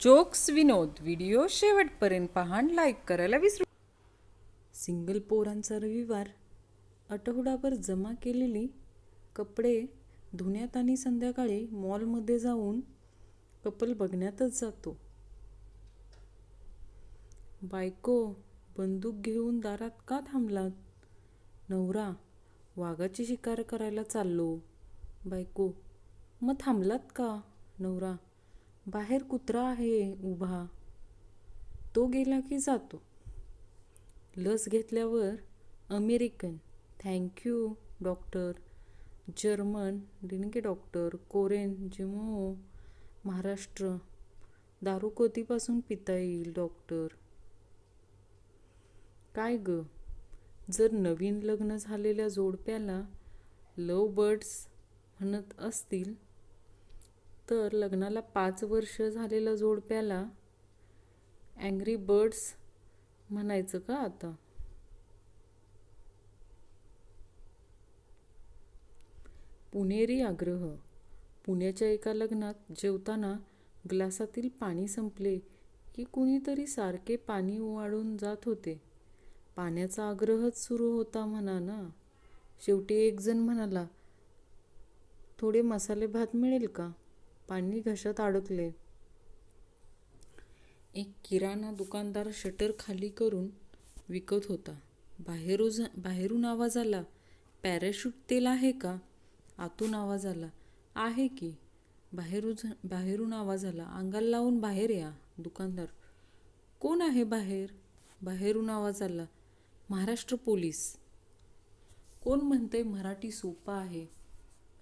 Jokes विनोद. Video शेवटपर्यंत पहा like करायला विसरू. सिंगल पोरांचा रविवार. आठवडाभर जमा केलेली कपडे धुण्यात आणि संध्याकाळी मॉलमध्ये जाऊन कपल बघण्यातच जातो. बायको बंदूक घेऊन दारात का थांबलात? नवरा वाघाची शिकार करायला चाललो. बायको मग थांबलात का? नवरा बाहेर कुत्रा आहे उभा. तो गेला की जातो. लस घेतल्यावर American. Thank you doctor German. डिनके doctor कोरेन. जिमो महाराष्ट्र. दारू कधीपासून पिता येईल डॉक्टर काय ग? जर नवीन लग्न झालेल्या जोडप्याला लव बर्ड्स म्हणत असतील तर लग्नाला पाच वर्ष झालेलं जोडप्याला अँग्री बर्ड्स म्हणायचं का आता? पुणेरी आग्रह. पुण्याच्या एका लग्नात जेवताना ग्लासातील पाणी संपले की कुणीतरी सारखे पाणी ओवाळून जात होते. पाण्याचा आग्रहच सुरू होता म्हणा ना. शेवटी एक जण म्हणाला थोडे मसाले भात मिळेल का? पाणी घशात अडकले. एक किराणा दुकानदार शटर खाली करून विकत होता. बाहेरून बाहेरून आवाज आला पॅराशूट तेल आहे का? आतून आवाज आला आहे की. बाहेरून बाहेरून आवाज आला अंगाला लावून बाहेर या दुकानदार. कोण आहे बाहेर? बाहेरून आवाज आला महाराष्ट्र पोलीस. कोण म्हणते मराठी सोपा आहे?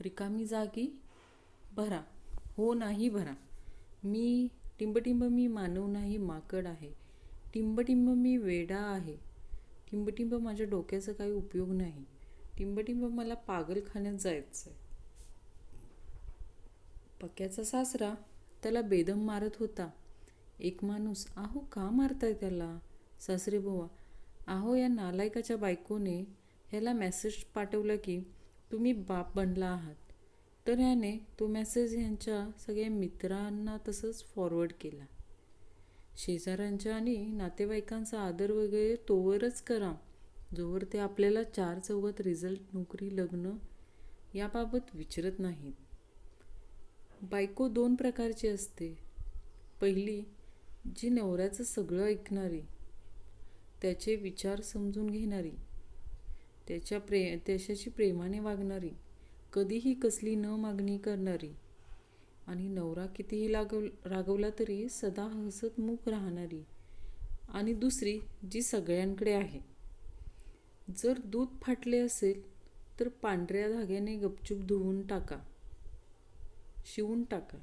रिकामी जागी? भरा. हो नाही भरा. मी टिंबटिंब मी मानव नाही माकड आहे. टिंबटिंब मी वेडा आहे. टिंबटिंब माझ्या डोक्याचा काही उपयोग नाही. टिंबटिंब मला पागलखान्यात जायचं आहे पक्याचा सासरा त्याला बेदम मारत होता. एक माणूस आहो का मारताय त्याला? सासरे बुवा आहो या नालायकाच्या बायकोने ह्याला मेसेज पाठवला की तुम्ही बाप बनला आहात. तर याने तो मेसेज यांच्या सगळ्या मित्रांना तसंच फॉरवर्ड केला. शेजाऱ्यांच्या आणि नातेवाईकांचा आदर वगैरे तोवरच करा. जोवर ते आपल्याला चार चौघात रिझल्ट नोकरी लग्न याबाबत विचारत नाहीत. बायको दोन प्रकारची असते. पहिली जी नवऱ्याचं सगळं ऐकणारी त्याचे विचार समजून घेणारी त्याच्या प्रे त्याच्याशी प्रेमाने वागणारी कधीही कसली न मागणी करणारी आणि नवरा कितीही लागव रागवला तरी सदा मूक राहणारी आणि दुसरी जी सगळ्यांकडे आहे. जर दूध फाटले असेल तर पांढऱ्या धाग्याने गपचूप धुवून टाका. शिवून टाका.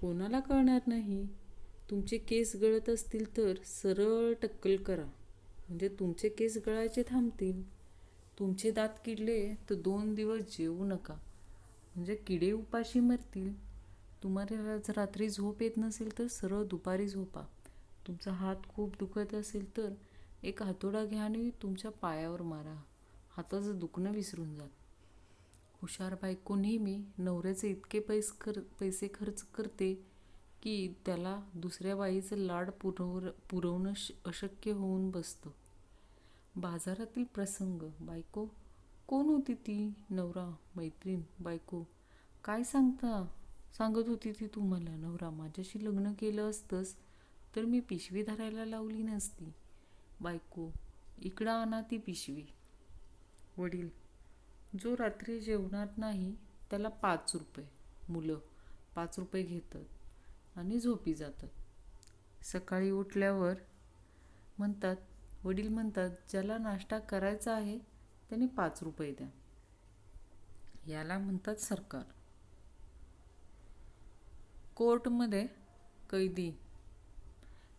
कोणाला कळणार नाही. तुमचे केस गळत असतील तर सरळ टक्कल करा. म्हणजे तुमचे केस गळायचे थांबतील. तुमचे दात किडले तर दोन दिवस जेवू नका. म्हणजे किडे उपाशी मरतील. तुम्हाला जर रात्री झोप येत नसेल तर सरळ दुपारी झोपा. तुमचा हात खूप दुखत असेल तर एक हातोडा घ्या आणि तुमच्या पायावर मारा. हाताचं दुखणं विसरून जा हुशार बायको नेहमी नवऱ्याचे इतके पैस कर पैसे खर्च करते की त्याला दुसऱ्या बाईचं लाड पुरव पुरवणं श अशक्य होऊन बसतं. बाजारातील प्रसंग बायको? कोण होती ती नवरा मैत्रीण बायको? काय सांगता? सांगत होती ती तुम्हाला नवरा? माझ्याशी लग्न केलं असतंस तर मी पिशवी धरायला लावली नसती. बायको इकडं आणा ती पिशवी. वडील जो रात्री जेवणार नाही त्याला पाच रुपये. मुलं पाच रुपये घेतात आणि झोपी जातात. सकाळी उठल्यावर म्हणतात वडील म्हणतात ज्याला नाश्ता करायचा आहे त्याने पाच रुपये द्या. याला म्हणतात सरकार. कोर्टमध्ये कैदी.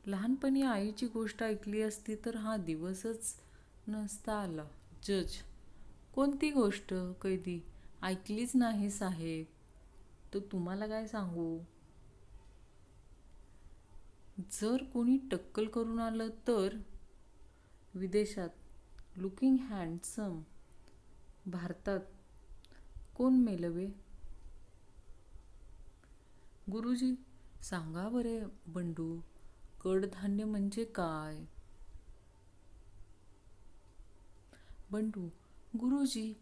लहानपणी आईची गोष्ट ऐकली असती तर हा दिवसच नसता आला. जज कोणती गोष्ट कैदी? ऐकलीच नाही साहेब. तर तुम्हाला काय सांगू? जर कोणी टक्कल करून आलं तर विदेशात. Looking handsome. भारतात कोण मेलवे? गुरुजी सांगा बरे बंडू कडधान्य म्हणजे काय? बंडू गुरुजी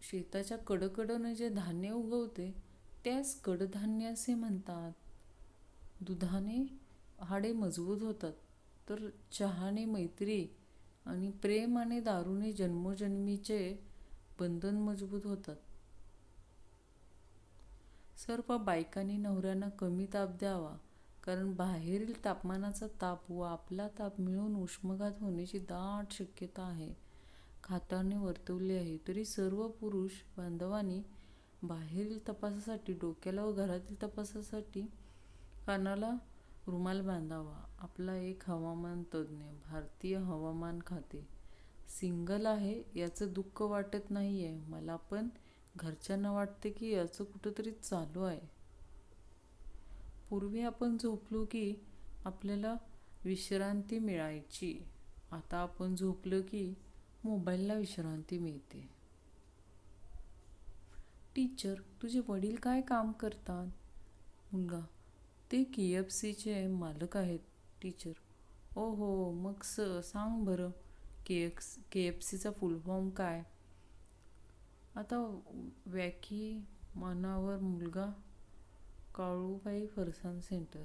शेताच्या कडकडनं जे धान्य उगवते त्यास कडधान्य असे म्हणतात. दुधाने हाडे मजबूत होतात. तर चहाने मैत्री आणि प्रेम आणि दारूने जन्मोजन्मीचे बंधन मजबूत होतात. सर्व बायकांनी नवऱ्यांना कमी ताप द्यावा कारण बाहेरील तापमानाचा ताप व आपला ताप मिळून उष्मघात होण्याची दाट शक्यता आहे. खाताने वर्तवली आहे तरी सर्व पुरुष बांधवांनी बाहेरील तपासासाठी डोक्याला व घरातील तपासासाठी कानाला रुमाल बांधावा. आपला एक हवामान तज्ज्ञ भारतीय हवामान खाते. सिंगल आहे याचं दुःख वाटत नाही आहे मला पण घरच्यांना वाटते की याचं कुठंतरी चालू आहे. पूर्वी आपण झोपलो की आपल्याला विश्रांती मिळायची. आता आपण झोपलो की मोबाईलला विश्रांती मिळते. टीचर तुझे वडील काय काम करतात? मुलगा ते के एफ सीचे मालक आहेत टीचर ओ हो मग स सांग बरं के एक्स के एफ सीचा फुल फॉर्म काय? आता व्याकी मनावर मुलगा काळूबाई फरसान सेंटर